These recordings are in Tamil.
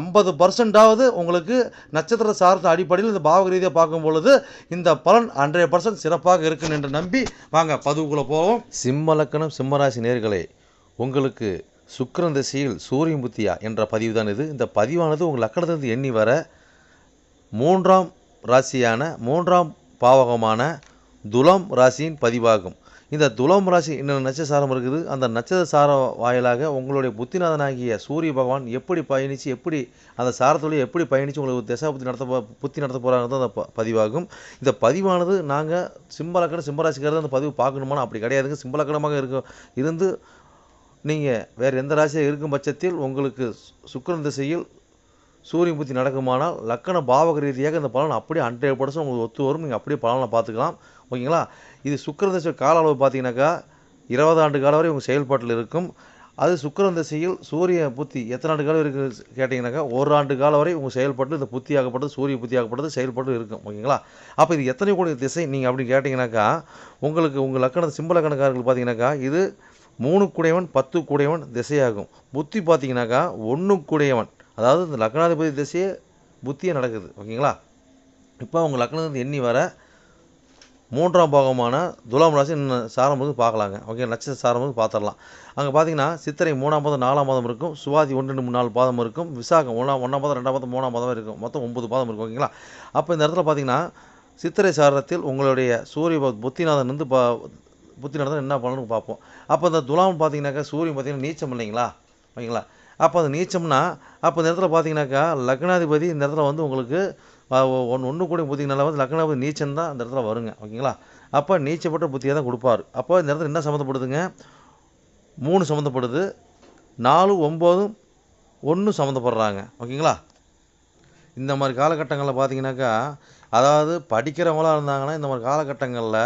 ஐம்பது பர்சன்டாவது உங்களுக்கு நட்சத்திர சார்ந்த அடிப்படையில் இந்த பாவக ரீதியாக பார்க்கும் பொழுது இந்த பலன் ஹண்ட்ரட் பர்சன்ட் சிறப்பாக இருக்குன்னு என்று நம்பி வாங்க பதிவுக்குள்ளே போவோம். சிம்ம லக்கணம் சிம்மராசி நேர்களே உங்களுக்கு சுக்கரன் திசையில் சூரியன் புத்தியா என்ற பதிவு தான் இது. இந்த பதிவானது உங்கள் லக்கணத்திலிருந்து எண்ணி வர மூன்றாம் ராசியான மூன்றாம் பாவகமான துலாம் ராசியின் பதிவாகும். இந்த துலாம் ராசி இன்னொரு நட்சசாரம் இருக்குது. அந்த நட்சத்திர வாயிலாக உங்களுடைய புத்திநாதனாகிய சூரிய பகவான் எப்படி பயணித்து எப்படி அந்த சாரத்துடைய எப்படி பயணித்து உங்களுக்கு திசா புத்தி நடத்த புத்தி நடத்த போகிறாங்கிறது அந்த பதிவாகும். இந்த பதிவானது நாங்கள் சிம்பலக்கணம் சிம்மராசிக்காரர் அந்த பதிவு பார்க்கணுமானா அப்படி கிடையாதுங்க. சிம்பலக்கணமாக இருக்க இருந்து நீங்கள் வேறு எந்த ராசியாக இருக்கும் பட்சத்தில் உங்களுக்கு சு- திசையில் சூரியன் புத்தி நடக்குமானால் லக்கண பாவக ரீதியாக இந்த பலன் அப்படியே ஹண்ட்ரட் பர்சன்ட் உங்களுக்கு ஒத்து வரும். நீங்கள் அப்படியே பலனை பார்த்துக்கலாம். ஓகேங்களா? இது சுக்கிரன் திசை கால அளவு பார்த்தீங்கன்னாக்கா இருபது ஆண்டு காலம் வரை உங்கள் செயல்பாட்டில் இருக்கும். அது சுக்கரன் திசையில் சூரிய புத்தி எத்தனை ஆண்டு காலம் இருக்குது கேட்டிங்கனாக்கா ஒரு ஆண்டு காலம் வரை உங்கள் செயல்பாட்டு இந்த புத்தி ஆகப்பட்டது சூரிய புத்தி ஆகப்பட்டது செயல்பாட்டு இருக்கும். ஓகேங்களா? அப்போ இது எத்தனை கோடி திசை நீங்கள் அப்படி கேட்டிங்கனாக்கா உங்களுக்கு உங்கள் லக்கண சிம்ப லக்கணக்காரர்கள் பார்த்தீங்கன்னாக்கா இது மூணு கூடையவன் பத்து கூடையவன் திசையாகும். புத்தி பார்த்தீங்கன்னாக்கா ஒன்று கூடையவன். அதாவது இந்த லக்னாதிபதி திசையே புத்தியே நடக்குது ஓகேங்களா? இப்போ உங்கள் லக்னத்துலேருந்து எண்ணி வர மூன்றாம் பாகமான துலாம் ராசி இன்னும் சாரம் வந்து பார்க்கலாங்க. ஓகே நட்சத்திர சாரம் வந்து பார்த்துடலாம். அங்கே பார்த்தீங்கன்னா சித்திரை மூணாம் பாதம் நாலாம் பாதம் இருக்கும் சுவாதி ஒன்று ரெண்டு மூணு நாலு பாதம் இருக்கும் விசாகம் ஒன்றாம் ஒன்றாம் பாதம் ரெண்டாம் பாதம் மூணாம் பாதம் இருக்கும் மொத்தம் ஒன்பது பாதம் இருக்கும் ஓகேங்களா? அப்போ இந்த இடத்துல பார்த்தீங்கன்னா சித்திரை சாரத்தில் உங்களுடைய சூரிய புத்திநாதன் வந்து பா புத்தி நடந்தால் என்ன பண்ணணும்னு பார்ப்போம். அப்போ இந்த துலாம் பார்த்தீங்கன்னாக்கா சூரியன் பார்த்தீங்கன்னா நீச்சம் இல்லைங்களா? ஓகேங்களா? அப்போ அது நீச்சம்னா அப்போ இந்த இடத்துல பார்த்தீங்கன்னாக்கா லக்னாதிபதி இந்த இடத்துல வந்து உங்களுக்கு ஒன்று ஒன்று கூட புத்திங்கனால வந்து லக்னாதிபதி நீச்சம் தான் அந்த இடத்துல வருங்க. ஓகேங்களா? அப்போ நீச்சப்பட்ட புத்தியை தான் கொடுப்பாரு. அப்போ இந்த இடத்துல என்ன சம்மந்தப்படுதுங்க? மூணு சம்மந்தப்படுது. நாலு ஒம்போதும் ஒன்று சம்மந்தப்படுறாங்க. ஓகேங்களா? இந்த மாதிரி காலகட்டங்களில் பார்த்தீங்கன்னாக்கா அதாவது படிக்கிறவங்களாக இருந்தாங்கன்னா இந்த மாதிரி காலகட்டங்களில்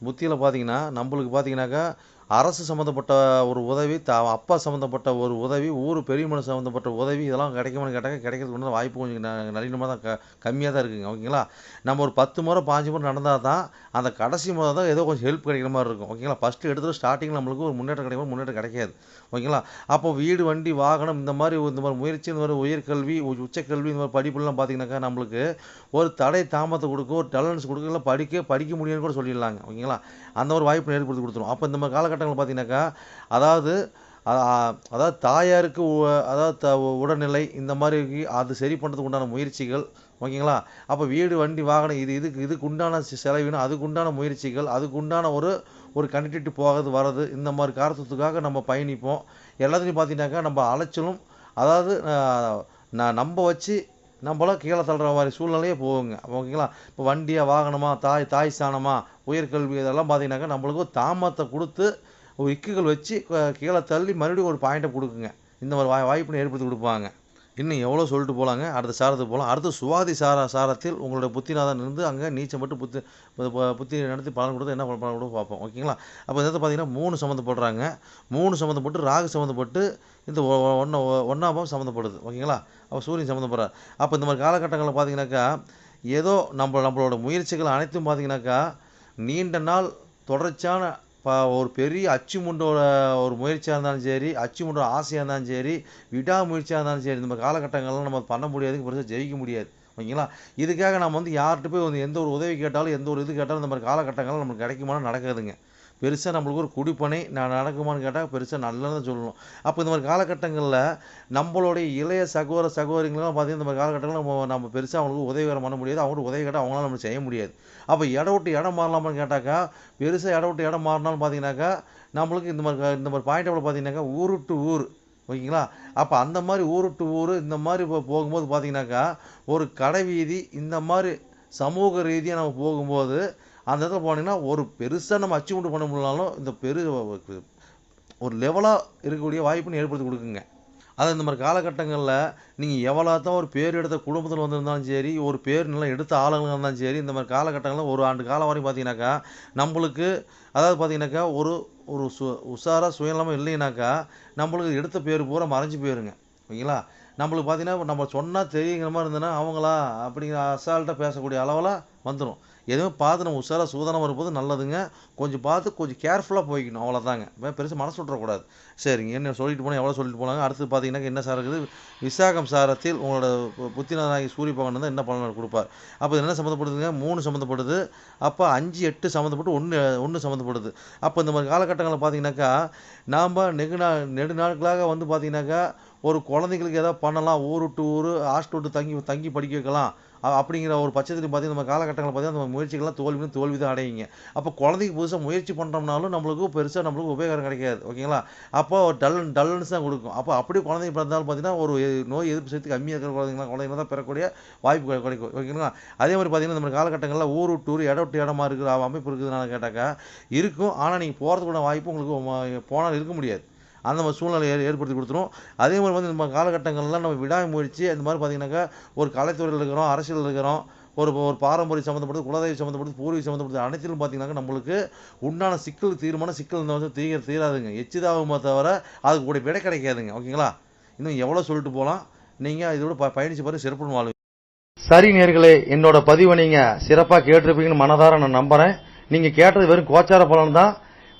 புத்தியில் பார்த்தீங்கன்னா நம்மளுக்கு பார்த்தீங்கன்னாக்கா அரசு சம்மந்தப்பட்ட ஒரு உதவி த அப்பா சம்மந்தப்பட்ட ஒரு உதவி ஊர் பெரிய மனுஷன் சம்மந்தப்பட்ட உதவி இதெல்லாம் கிடைக்குமான்னு கேட்டாக்க கிடைக்கிறதுக்கு உண்டான வாய்ப்பு கொஞ்சம் ந- நளினமாக தான் க கம்மியாக தான் இருக்குங்க. ஓகேங்களா? நம்ம ஒரு பத்து முறை பாஞ்சு முறை நடந்தால் தான் அந்த கடைசி முறை தான் ஏதோ கொஞ்சம் ஹெல்ப் கிடைக்கிற மாதிரி இருக்கும். ஓகேங்களா? ஃபஸ்ட்டு எடுத்துகிட்டு ஸ்டார்டிங் நம்மளுக்கு ஒரு முன்னேற்றம் கிடைக்கும் முன்னேற்றம் கிடைக்காது. ஓகேங்களா? அப்போ வீடு வண்டி வாகனம் இந்த மாதிரி இந்த மாதிரி முயற்சி இந்த மாதிரி உயர்கல்வி உச்சக்கல்வி இந்த மாதிரி படிப்புலாம் பார்த்தீங்கன்னாக்கா நம்மளுக்கு ஒரு தடை தாமத்தை கொடுக்கும் ஒரு டேலன்ஸ் கொடுக்கலாம் இல்லை படிக்க படிக்க முடியும்னு கூட சொல்லிடலாங்க. ஓகேங்களா? அந்த ஒரு வாய்ப்பு ஏற்படுத்தி கொடுத்துரும் அப்போ இந்த மாதிரி காலகட்டங்கள் பார்த்தீங்கன்னாக்கா அதாவது அதாவது தாயாருக்கு அதாவது த உடல்நிலை இந்த மாதிரி அது சரி பண்ணுறதுக்கு உண்டான முயற்சிகள் ஓகேங்களா? அப்போ வீடு வண்டி வாகனம் இது இதுக்கு இதுக்கு உண்டான செலவினம் அதுக்கு உண்டான முயற்சிகள் அதுக்கு உண்டான ஒரு ஒரு கண்டிட்டு போகிறது வர்றது இந்த மாதிரி காரணத்துக்காக நம்ம பயணிப்போம். எல்லாத்துலேயும் பார்த்தீங்கன்னாக்கா நம்ம அலைச்சலும் அதாவது நான் நம்ப வச்சு நம்மளாம் கீழே தள்ளுற மாதிரி சூழ்நிலையே போகுங்க ஓகேங்களா? இப்போ வண்டியாக வாகனமா தாய் தாய் சாணமாக உயர்கல்வி இதெல்லாம் பார்த்தீங்கன்னாக்கா நம்மளுக்கு தாமத்தை கொடுத்து ஒரு இக்குகள் வச்சு கீழே தள்ளி மறுபடியும் ஒரு பாயிண்ட்டை கொடுக்குங்க. இந்த மாதிரி வாய் வாய்ப்பினை ஏற்படுத்தி கொடுப்பாங்க. இன்னும் எவ்வளோ சொல்லிட்டு போகலாங்க அடுத்த சாரத்துக்கு போகலாம். அடுத்து சுவாதி சார சாரத்தில் உங்களோட புத்திநாதன் இருந்து அங்கே நீச்சம் மட்டும் புத்தி புத்தி நடத்தி பலன் கொடுத்து என்ன பலன் கொடுத்து பார்ப்போம். ஓகேங்களா? அப்போ இந்த பார்த்தீங்கன்னா மூணு சம்மந்தப்படுறாங்க. மூணு சம்மந்தப்பட்டு ராகு சம்மந்தப்பட்டு இந்த ஒன்ன ஒன்றாம் சம்மந்தப்படுது. ஓகேங்களா? அப்போ சூரியன் சம்மந்தப்படுறார். அப்போ இந்த மாதிரி காலகட்டங்களில் பார்த்தீங்கன்னாக்கா ஏதோ நம்ம நம்மளோட முயற்சிகள் அனைத்தும் பார்த்தீங்கன்னாக்கா நீண்ட நாள் தொடர்ச்சியான ப ஒரு பெரிய அச்சுமுண்டோட ஒரு முயற்சியாக இருந்தாலும் சரி அச்சுமுண்டோட ஆசையாக இருந்தாலும் சரி விடாமுயற்சியாக இருந்தாலும் சரி இந்த மாதிரி காலகட்டங்கள்லாம் நம்ம பண்ண முடியாது பெருசாக ஜெயிக்க முடியாது. ஓகேங்களா? இதுக்காக நம்ம வந்து யார்கிட்ட போய் வந்து எந்த ஒரு உதவி கேட்டாலும் எந்த ஒரு இது கேட்டாலும் இந்த மாதிரி காலகட்டங்கள்லாம் நமக்கு கிடைக்குமானா நடக்காதுங்க. பெருசாக நம்மளுக்கு ஒரு குடிப்பனை நான் நடக்குமான்னு கேட்டால் பெருசாக நல்லதுன்னு சொல்லணும். அப்போ இந்த மாதிரி காலகட்டங்களில் நம்மளுடைய இளைய சகோதர சகோதரிங்களாம் பார்த்தீங்கன்னா இந்த மாதிரி காலகட்டங்களில் நம்ம நம்ம பெருசாக அவங்களுக்கு உதவிகரம் பண்ண முடியாது. அவங்களுக்கு உதவி கேட்டால் அவங்களால நம்ம செய்ய முடியாது. அப்போ இடம் விட்டு இடம் மாறலாமான்னு கேட்டாக்கா பெருசாக இடம் விட்டு இடம் மாறினாலும் பார்த்தீங்கன்னாக்கா நம்மளுக்கு இந்த மாதிரி இந்த மாதிரி பாயிண்ட் பார்த்தீங்கன்னாக்கா ஊர் விட்டு ஊர். ஓகேங்களா? அப்போ அந்த மாதிரி ஊருட்டு ஊர் இந்த மாதிரி இப்போ போகும்போது பார்த்தீங்கன்னாக்கா ஒரு கடை வீதி இந்த மாதிரி சமூக ரீதியாக நம்ம போகும்போது அந்த இடத்துல போனீங்கன்னா ஒரு பெருசாக நம்ம அச்சீவ்மெண்ட் பண்ண முடியலனாலும் இந்த பெரு ஒரு லெவலாக இருக்கக்கூடிய வாய்ப்புன்னு ஏற்படுத்தி கொடுக்குங்க. அது இந்த மாதிரி காலகட்டங்களில் நீங்கள் எவ்வளோ தான் ஒரு பேர் எடுத்த குடும்பத்தில் வந்திருந்தாலும் சரி ஒரு பேர் நல்லா எடுத்த ஆளுங்களாக இருந்தாலும் சரி இந்த மாதிரி காலகட்டங்களில் ஒரு ஆண்டு காலம் வரையும் பார்த்தீங்கன்னாக்கா நம்மளுக்கு அதாவது பார்த்தீங்கன்னாக்கா ஒரு ஒரு சு உஷாராக சுயநலமாக இல்லைனாக்கா நம்மளுக்கு எடுத்த பேர் பூரா மறைஞ்சு போயிருங்க. ஓகேங்களா? நம்மளுக்கு பார்த்தீங்கன்னா நம்ம சொன்னால் தெரியுங்கிற மாதிரி இருந்ததுன்னா அவங்களா அப்படிங்கிற அசால்ட்டாக பேசக்கூடிய அளவில் வந்துடும் எதுவுமே பார்த்து நம்ம உஷாராக சூதானமாக இருப்பது நல்லதுங்க. கொஞ்சம் பார்த்து கொஞ்சம் கேர்ஃபுல்லாக போய்க்கணும். அவ்வளோதாங்க பெருசாக மனசு விட்றக்கூடாது சரிங்க. என்ன சொல்லிட்டு போனால் எவ்வளோ சொல்லிட்டு போனாங்க. அடுத்து பார்த்தீங்கன்னா என்ன சார் இருக்குது? விசாகம் சாரத்தில் உங்களோட புத்திநாதனாகி சூரிய பகவான் தான் என்ன பலன் கொடுப்பார்? அப்போ என்ன சம்மந்தப்படுதுங்க மூணு சம்மந்தப்படுது அப்போ அஞ்சு எட்டு சம்மந்தப்பட்டு ஒன்று ஒன்று சம்மந்தப்படுது அப்போ இந்த மாதிரி காலகட்டங்களில் பார்த்தீங்கன்னாக்கா நாம் நெகுநா நாள் நெடு நாட்களாக வந்து பார்த்தீங்கன்னாக்கா ஒரு குழந்தைங்களுக்கு ஏதாவது பண்ணலாம் ஊர் விட்டு ஊர் ஹாஸ்டல் விட்டு தங்கி தங்கி படிக்க வைக்கலாம். அப்படிங்கிற ஒரு பட்சத்தில் பார்த்தீங்கன்னா நம்ம காலகட்டங்களில் பார்த்தீங்கன்னா நம்ம முயற்சிகள்லாம் தோல்வி தோல்வி தான் அடையுங்க. அப்போ குழந்தைக்கு புதுசாக முயற்சி பண்ணுறோம்னாலும் நம்மளுக்கு பெருசாக நம்மளுக்கு உபயோகம் கிடைக்காது ஓகேங்களா? அப்போ டல் டல்னஸ் தான் கொடுக்கும். அப்போ அப்படியே குழந்தைங்க பிறந்தாலும் பார்த்தீங்கன்னா ஒரு நோய் எதிர்ப்பு சக்தி கம்மியாக இருக்கிற குழந்தைங்களா குழந்தைங்க தான் பெறக்கூடிய வாய்ப்பு கிடைக்கும் ஓகேங்களா? அதே மாதிரி பார்த்தீங்கன்னா நம்ம காலகட்டங்களில் ஊர் விட்டு ஊர் இடம் விட்டு இடமா இருக்கிற அமைப்பு இருக்குதுன்னு கேட்டாக்கா இருக்கும். ஆனால் நீங்கள் போகிறதுக்கூட வாய்ப்பு உங்களுக்கு போனால் இருக்க முடியாது. அந்த மாதிரி சூழ்நிலை ஏ- ஏற்படுத்தி கொடுத்துரும். அதே மாதிரி வந்து நம்ம காலகட்டங்கள்லாம் நம்ம விடாமுயற்சி இந்த மாதிரி பார்த்திங்கனாக்கா ஒரு கலைத்துறையில் இருக்கிறோம் அரசியல் இருக்கிறோம் ஒரு ஒரு பாரம்பரிய சம்மந்தப்பட்டது குலதெய்வம் சம்மந்தப்பட்டது பூர்வீகம் சம்மந்தப்பட்டது அனைத்திலும் பார்த்தீங்கன்னாக்கா நம்மளுக்கு உண்டான சிக்கல் தீர்மான சிக்கல் இந்த வந்து தீர தீராதுங்க. எச்சிதாகுமா தவிர அதுக்கு கூட விடை கிடைக்காதுங்க. ஓகேங்களா? இன்னும் எவ்வளோ சொல்லிட்டு போகலாம். நீங்கள் இதோட ப பயணிச்சு பாரு சிறப்புன்னு வாழ்வு சரி நேர்களே என்னோட பதிவை நீங்கள் சிறப்பாக கேட்டிருப்பீங்கன்னு மனதார நான் நம்புறேன். நீங்கள் கேட்டது வெறும் கோச்சார பலன் தான்.